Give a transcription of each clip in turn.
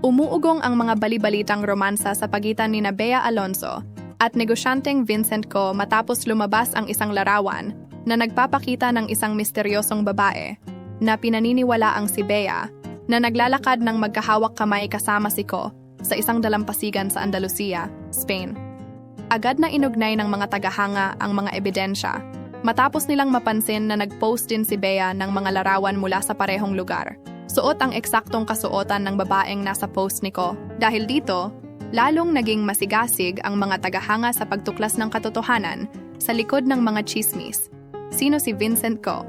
Umuugong ang mga balibalitang romansa sa pagitan ni Bea Alonso at negosyanteng Vincent Co matapos lumabas ang isang larawan na nagpapakita ng isang misteryosong babae na pinaniniwala ang si Bea na naglalakad ng magkahawak kamay kasama si Co sa isang dalampasigan sa Andalusia, Spain. Agad na inugnay ng mga tagahanga ang mga ebidensya matapos nilang mapansin na nag-post din si Bea ng mga larawan mula sa parehong lugar. Suot ang eksaktong kasuotan ng babaeng nasa post ni Ko. Dahil dito, lalong naging masigasig ang mga tagahanga sa pagtuklas ng katotohanan sa likod ng mga chismis. Sino si Vincent Ko?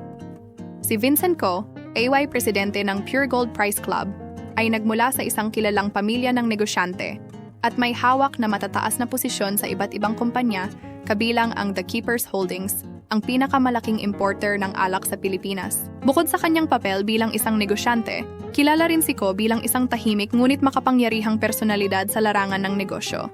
Si Vincent Ko, AY presidente ng Pure Gold Price Club, ay nagmula sa isang kilalang pamilya ng negosyante at may hawak na matataas na posisyon sa iba't ibang kumpanya kabilang ang The Keepers Holdings, ang pinakamalaking importer ng alak sa Pilipinas. Bukod sa kanyang papel bilang isang negosyante, kilala rin si Ko bilang isang tahimik ngunit makapangyarihang personalidad sa larangan ng negosyo.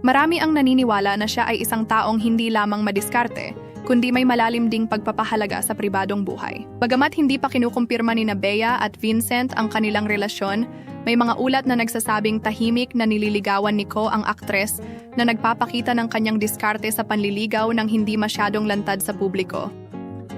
Marami ang naniniwala na siya ay isang taong hindi lamang madiskarte, kundi may malalim ding pagpapahalaga sa pribadong buhay. Bagamat hindi pa kinukumpirma ni Bea at Vincent ang kanilang relasyon, may mga ulat na nagsasabing tahimik na nililigawan ni Ko ang aktres na nagpapakita ng kanyang diskarte sa panliligaw ng hindi masyadong lantad sa publiko.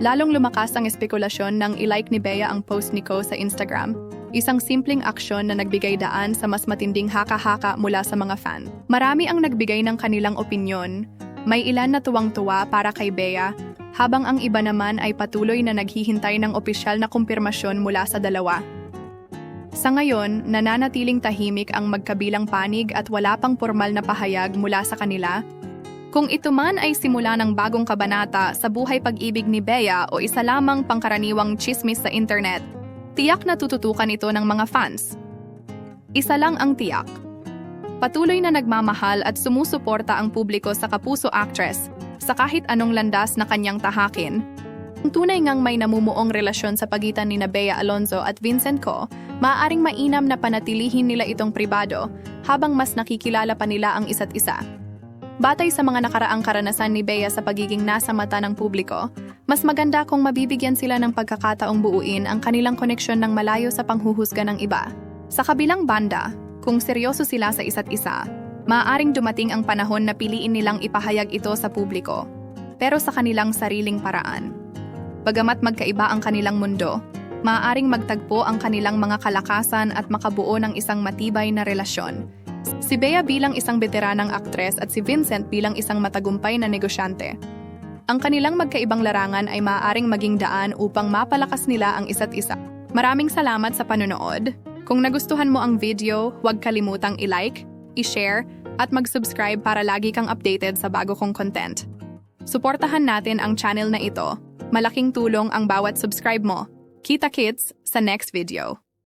Lalong lumakas ang espekulasyon nang ilike ni Bea ang post ni Ko sa Instagram, isang simpleng aksyon na nagbigay daan sa mas matinding haka-haka mula sa mga fan. Marami ang nagbigay ng kanilang opinyon, may ilan na tuwang-tuwa para kay Bea, habang ang iba naman ay patuloy na naghihintay ng opisyal na kumpirmasyon mula sa dalawa. Sa ngayon, nananatiling tahimik ang magkabilang panig at wala pang formal na pahayag mula sa kanila. Kung ito man ay simula ng bagong kabanata sa buhay pag-ibig ni Bea o isa lamang pangkaraniwang chismis sa internet, tiyak na tututukan ito ng mga fans. Isa lang ang tiyak. Patuloy na nagmamahal at sumusuporta ang publiko sa kapuso actress sa kahit anong landas na kanyang tahakin. Ang tunay ngang may namumuong relasyon sa pagitan ni Bea Alonzo at Vincent Co, maaaring mainam na panatilihin nila itong pribado habang mas nakikilala pa nila ang isa't isa. Batay sa mga nakaraang karanasan ni Bea sa pagiging nasa mata ng publiko, mas maganda kung mabibigyan sila ng pagkakataong buuin ang kanilang koneksyon ng malayo sa panghuhusga ng iba. Sa kabilang banda, kung seryoso sila sa isa't isa, maaaring dumating ang panahon na piliin nilang ipahayag ito sa publiko, pero sa kanilang sariling paraan. Bagamat magkaiba ang kanilang mundo, maaaring magtagpo ang kanilang mga kalakasan at makabuo ng isang matibay na relasyon. Si Bea bilang isang veteranang aktres at si Vincent bilang isang matagumpay na negosyante. Ang kanilang magkaibang larangan ay maaaring maging daan upang mapalakas nila ang isa't isa. Maraming salamat sa panonood. Kung nagustuhan mo ang video, huwag kalimutang i-like, i-share, at mag-subscribe para lagi kang updated sa bago kong content. Suportahan natin ang channel na ito. Malaking tulong ang bawat subscribe mo. Kita kits sa next video.